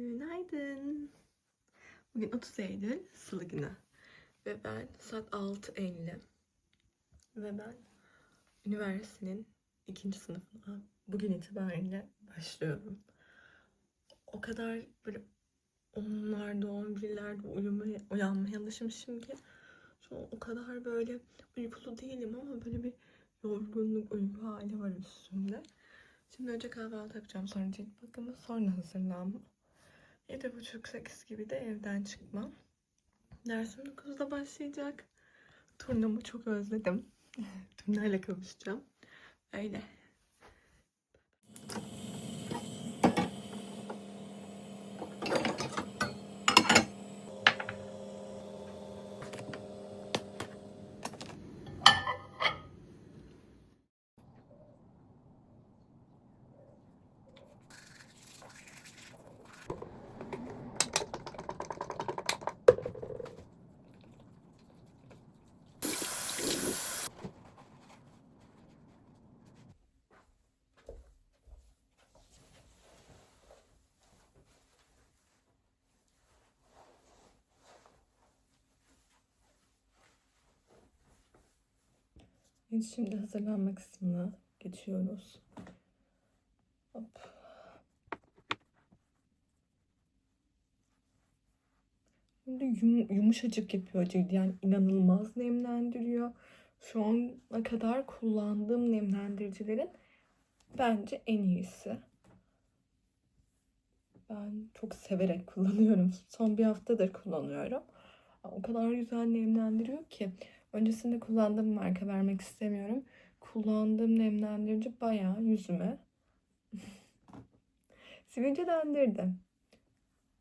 Günaydın. Bugün 30 Eylül Salı günü. Ve ben saat 6.50. Ve ben üniversitenin ikinci sınıfına bugün itibariyle başlıyorum. O kadar böyle onlarda, on birlerde uyumaya, uyanmaya alışmışım ki şu an o kadar böyle uykulu değilim ama böyle bir yorgunluk, uyku hali var üstümde. Şimdi önce kahvaltı yapacağım, sonra cilt bakımı, sonra hazırlanma. Yedi buçuk sekiz gibi de evden çıkmam. Dersim 9'da başlayacak. Turnamı çok özledim. Turnayla kavuşacağım. Öyle. Biz şimdi hazırlanma kısmına geçiyoruz. Hop. Şimdi yum- yumuşacık yapıyor cildi. Yani inanılmaz nemlendiriyor. Şu ana kadar kullandığım nemlendiricilerin bence en iyisi. Ben çok severek kullanıyorum. Son bir haftadır kullanıyorum. O kadar güzel nemlendiriyor ki. Öncesinde kullandığım marka vermek istemiyorum. Kullandığım nemlendirici bayağı yüzüme sivilcelendirdi.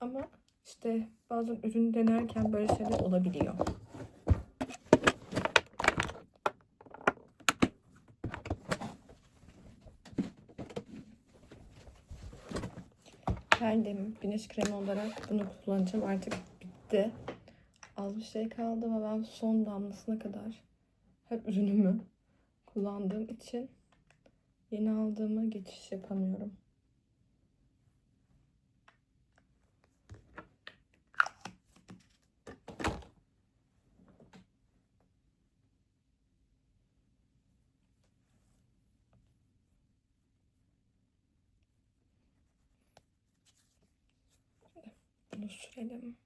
Ama işte bazen ürün denerken böyle şeyler olabiliyor. Geldim. Güneş kremi olarak bunu kullanacağım. Artık bitti. Az bir şey kaldı ve ben son damlasına kadar her ürünümü kullandığım için yeni aldığıma geçiş yapamıyorum. Bunu sürelim.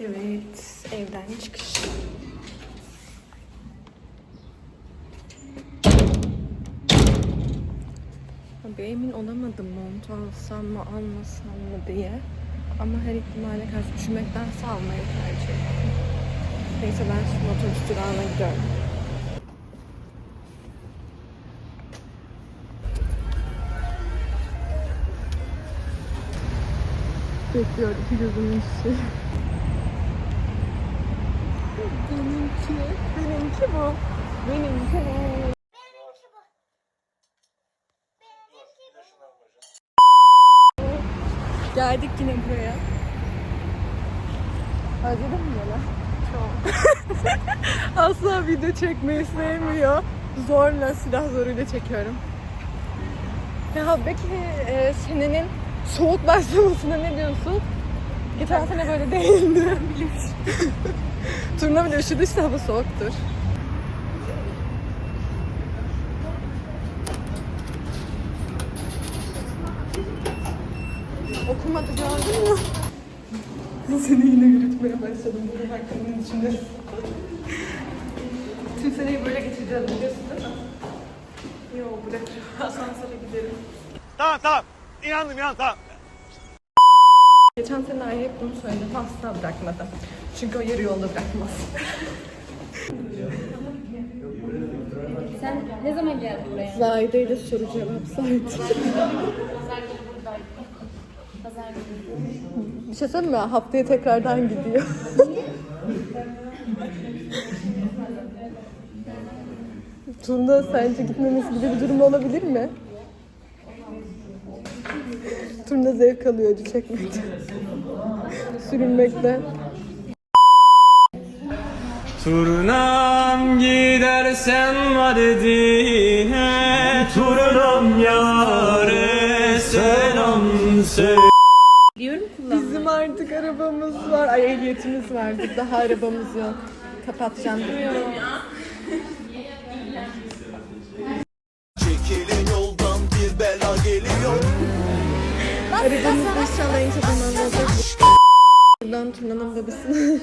Evet, evden çıkış. Bir emin olamadım montu alsam mı almasam mı diye. Ama her ihtimale karşı üşümektense almayı tercih ettim. Neyse ben şimdi otobüs durağına gidiyorum. Bekliyorum gözümün içi. Benimki, benimki bu. Benimki bu. Geldik yine buraya. Özledin mi böyle? Çok. Asla video çekmeyi sevmiyor. Zorla, silah zoruyla çekiyorum. Ya peki e, senenin soğuk başlamasına ne diyorsun? Geçen sene böyle değildi. Turna bile üşüdü işte hava soğuktur. Okumadı gördün mü? Seni yine yürütmeye başladım bunun hakkının içinde. Tüm seneyi böyle geçireceğiz biliyorsun değil mi? Yok bırak asansöre gidelim. Tamam tamam. İnandım inandım tamam. Geçen sene Ay hep bunu söyledim asla bırakmadım. Çünkü o yarı yolda bırakmaz. Sen ne zaman geldin buraya? Zahide ile soru cevap saati. Pazar günü. Bir şey söyleyeyim mi? Haftaya tekrardan gidiyor. Tunda sence gitmemesi gibi bir durum olabilir mi? Turna zevk alıyor acı çekmekten. Sürünmekten. Turnam gidersen Mardin'e Turnam yâre selam söyle Diyorum. Bizim artık arabamız var. Ay ehliyetimiz vardı. Daha arabamız yok. Kapatacağım. Arabamızda inşallah en çok bundan olacak. Buradan Turna'nın babasına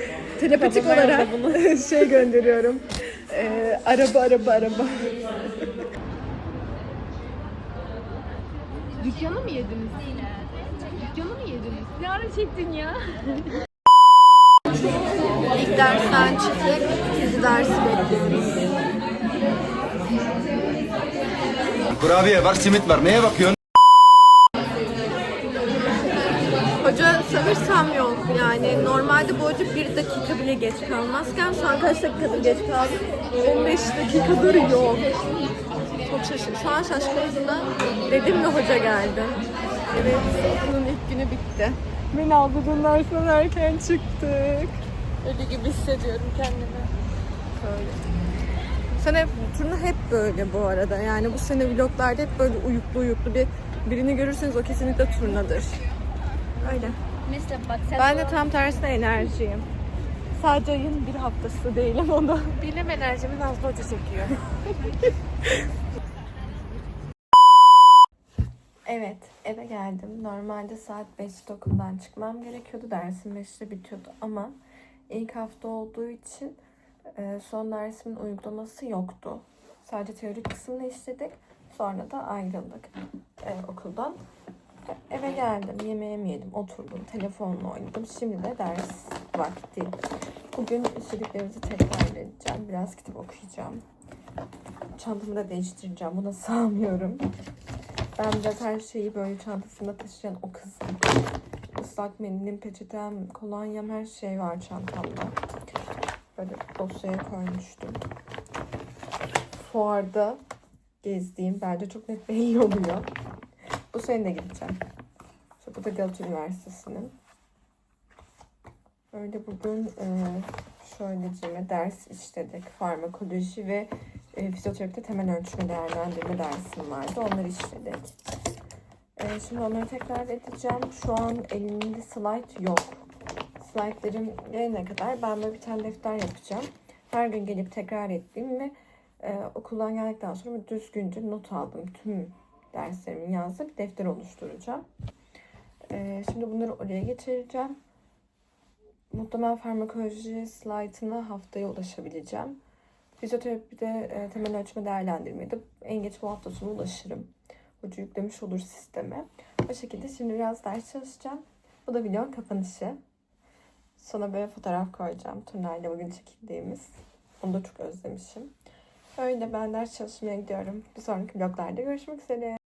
telepatik olarak şey gönderiyorum. Ee, araba araba araba. Dükkanı mı yediniz? Dükkanı mı yediniz? Ne ara çektin ya? İlk dersten çıktık. İkinci dersi bekliyoruz. Kurabiye var simit var neye bakıyorsun? Hoca sanırsam yok yani normalde bu hoca bir dakika bile geç kalmazken şu an kaç dakikadır geç kaldı? 15 dakikadır yok. Çok şaşırdım. Şu an şaşkınlığımda dedim mi hoca geldi. Evet okulun ilk günü bitti. Beni aldırdığın dersinden erken çıktık. Öyle gibi hissediyorum kendimi. Öyle. Bu sene turnu hep böyle bu arada. Yani bu sene vloglarda hep böyle uyuklu uyuklu bir birini görürseniz o kesinlikle turnadır. Öyle. Mesela bak sen Ben de tam tersine enerjiyim. Sadece ayın bir haftası değilim onu. bilim enerjimi Nazlı Hoca çekiyor. Evet, eve geldim. Normalde saat 5'te okuldan çıkmam gerekiyordu. Dersim 5'te bitiyordu ama ilk hafta olduğu için e, son dersimin uygulaması yoktu. Sadece teorik kısmını işledik. Sonra da ayrıldık e, okuldan. Eve geldim, yemeğimi yedim, oturdum, telefonla oynadım. Şimdi de ders vakti. Bugün işlediklerimizi tekrar edeceğim. Biraz kitap okuyacağım. Çantamı da değiştireceğim. Buna sığamıyorum. Ben biraz her şeyi böyle çantasında taşıyan o kızım. Islak mendilim, peçetem, kolonyam her şey var çantamda. Böyle dosyaya koymuştum. Fuarda gezdiğim bence çok net belli oluyor. Bu sene de gideceğim. İşte bu da Üniversitesi'nin. Öyle bugün e, şöyleceğime ders işledik. Farmakoloji ve e, fizyoterapide temel ölçme değerlendirme dersim vardı. Onları işledik. E, şimdi onları tekrar edeceğim. Şu an elimde slide yok. Slide'larım gelene kadar ben böyle bir tane defter yapacağım. Her gün gelip tekrar ettiğim ve e, okuldan geldikten sonra böyle düzgünce not aldım. Tüm derslerimin yazdığı defter oluşturacağım. E, şimdi bunları oraya geçireceğim. Muhtemelen farmakoloji slaytına haftaya ulaşabileceğim. Fizyoterapide e, temel ölçme değerlendirmeye de en geç bu hafta sonu ulaşırım. Hoca yüklemiş olur sisteme. O şekilde şimdi biraz ders çalışacağım. Bu da videonun kapanışı. Sonra böyle fotoğraf koyacağım. Turnayla bugün çekildiğimiz. Onu da çok özlemişim. Öyle ben ders çalışmaya gidiyorum. Bir sonraki vloglarda görüşmek üzere.